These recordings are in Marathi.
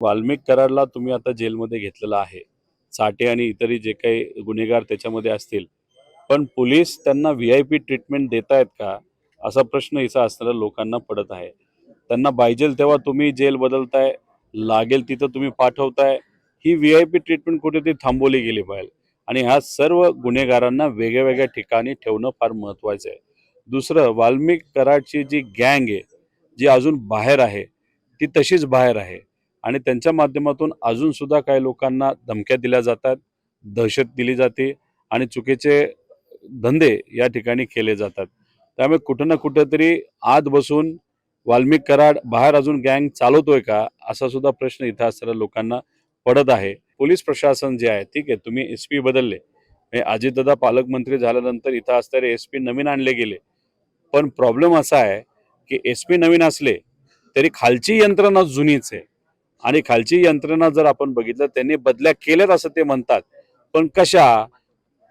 वाल्मिक कराडला तुम्ही आता जेलमध्ये घेतलेला आहे. साठे आणि इतरही जे काही गुन्हेगार त्याच्यामध्ये असतील पण पोलीस त्यांना व्ही आय पी ट्रीटमेंट देत आहेत का? असा प्रश्न इथं असणाऱ्या लोकांना पडत आहे. त्यांना पाहिजेल तेव्हा तुम्ही जेल बदलताय लागेल तिथं तुम्ही पाठवताय. ही व्ही आय पी ट्रीटमेंट कुठेतरी थांबवली गेली पाहिजे. आणि ह्या सर्व गुन्हेगारांना वेगळ्या वेगळ्या ठिकाणी ठेवणं फार महत्त्वाचं आहे. दुसरं वाल्मिक कराडची जी गँग आहे जी अजून बाहेर आहे ती तशीच बाहेर आहे. आणि त्यांच्या माध्यमातून अजून सुद्धा काही लोकांना धमक्या दिल्या जातात दहशत दिली जाते आणि चुकीचे धंदे या ठिकाणी केले जातात. त्यामुळे कुठं ना कुठंतरी आत बसून वाल्मिक कराड बाहेर अजून गँग चालवतोय का असा सुद्धा प्रश्न इथं असणाऱ्या लोकांना पडत आहे. पोलीस प्रशासन जे आहे ठीक आहे तुम्ही एस पी बदलले. हे अजितदादा पालकमंत्री झाल्यानंतर इथं असणारे एस पी नवीन आणले गेले. पण प्रॉब्लेम असा आहे की एस पी नवीन असले तरी खालची यंत्रणा जुनीच आहे. आणि खालची यंत्रणा जर आपण बघितलं त्यांनी बदल्या केल्यात असं ते म्हणतात. पण कशा?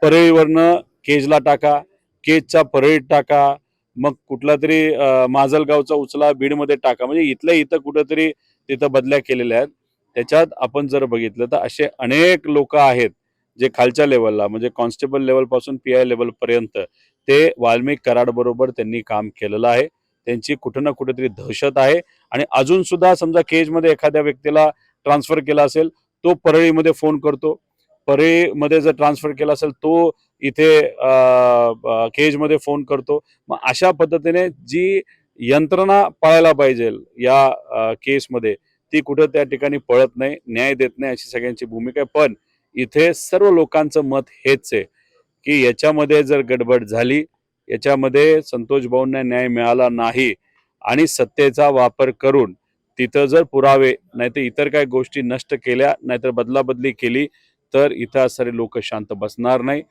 परळीवरनं केजला टाका केजचा परळीत टाका मग कुठला तरी माजलगावचा उचला बीडमध्ये टाका. म्हणजे इथल्या इथं कुठंतरी तिथं बदल्या केलेल्या आहेत. त्याच्यात आपण जर बघितलं तर असे अनेक लोक आहेत जे खालच्या लेवलला म्हणजे कॉन्स्टेबल लेवलपासून पी आय लेवलपर्यंत ते वाल्मिक कराड बरोबर त्यांनी काम केलेलं आहे. त्यांची कुठं ना कुठेतरी दहशत आहे. आणि अजून सुद्धा समजा केजमध्ये एखाद्या व्यक्तीला ट्रान्सफर केला असेल तो परळीमध्ये फोन करतो. परळीमध्ये जर ट्रान्सफर केला असेल तो इथे केजमध्ये फोन करतो. मग अशा पद्धतीने जी यंत्रणा पाळायला पाहिजे या केसमध्ये ती कुठं त्या ठिकाणी पळत नाही न्याय देत नाही अशी सगळ्यांची भूमिका आहे. पण इथे सर्व लोकांचं मत हेच आहे की याच्यामध्ये जर गडबड झाली याच्यामध्ये संतोष भाऊंना न्याय मिळाला नाही आणि सत्तेचा वापर करून तिथं जर पुरावे नाहीतर इतर काही गोष्टी नष्ट केल्या नाहीतर बदलाबदली केली तर इथं असणारे लोक शांत बसणार नाही.